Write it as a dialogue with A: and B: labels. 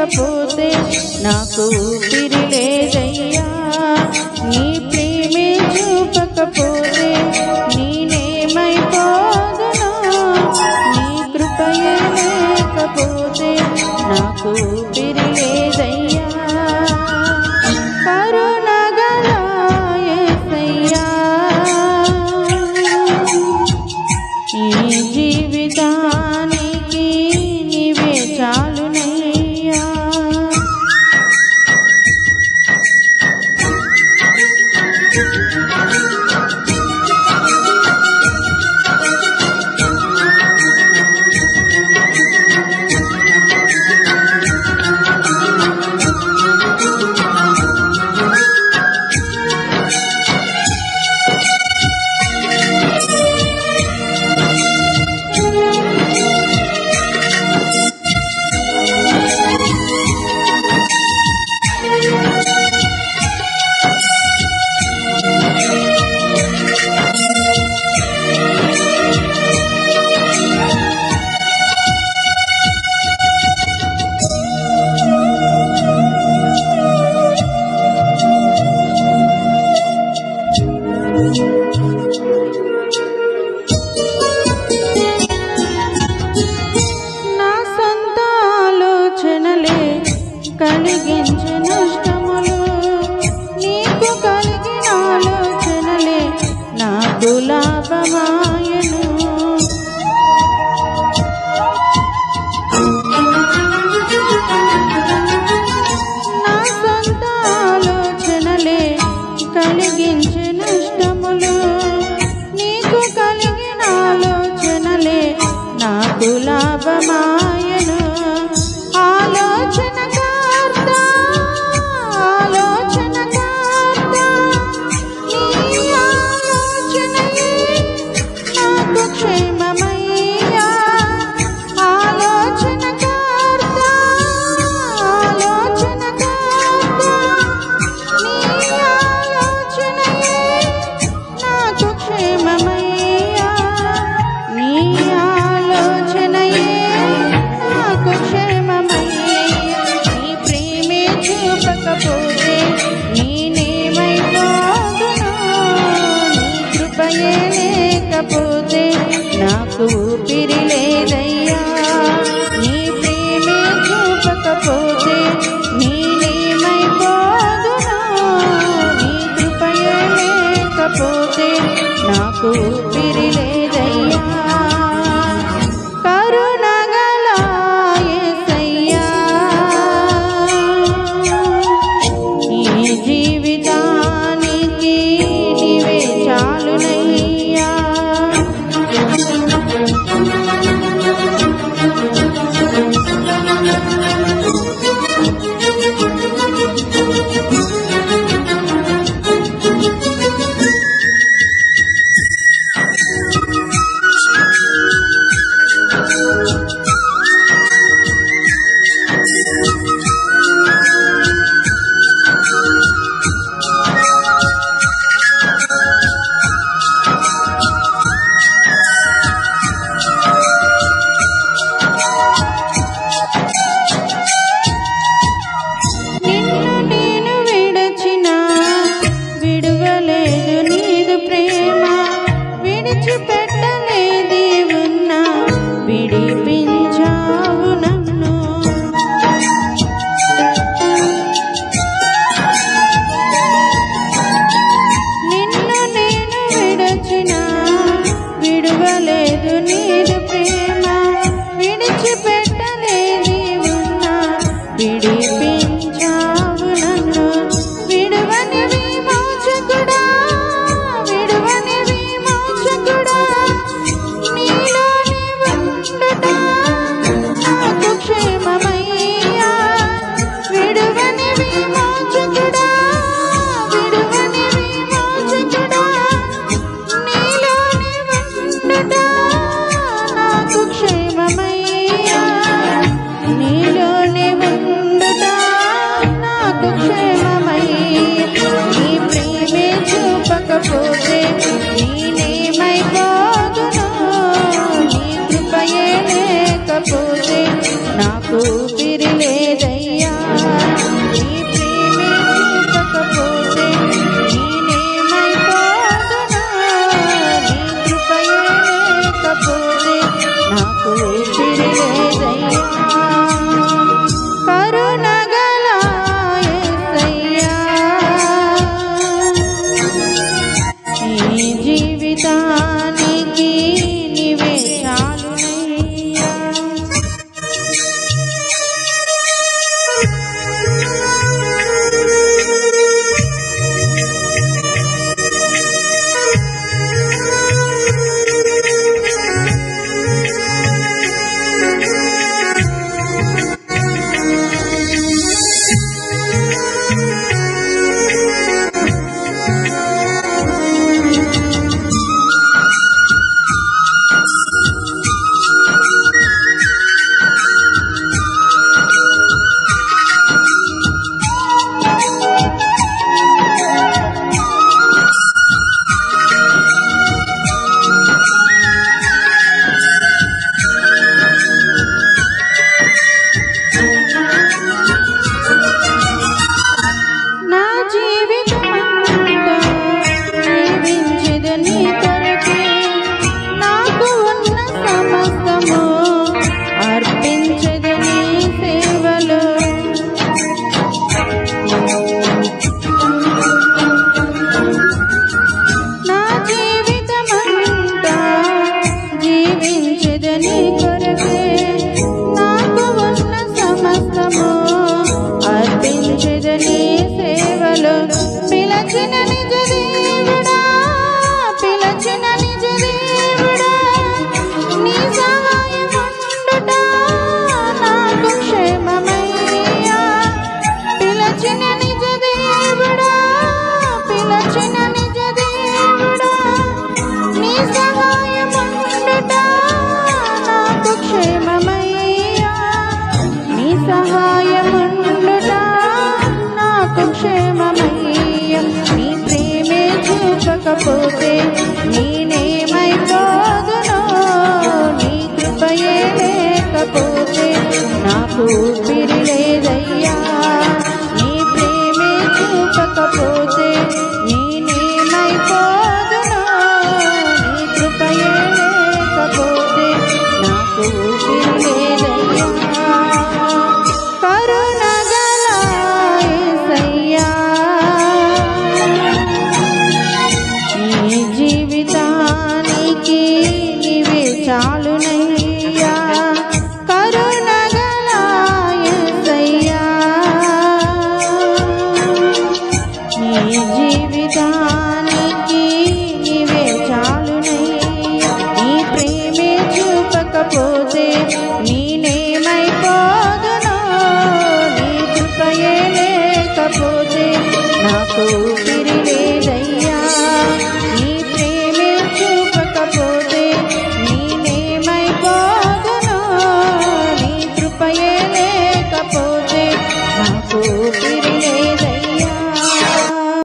A: లేకపోతే నాకు ఊపిరి లేదయ్యా. నీ శాపమాయను సొంత ఆలోచనలే కలిగించే నష్టములు. నీకు కలిగిన ఆలోచనలే నాకు లాభమా? Oh.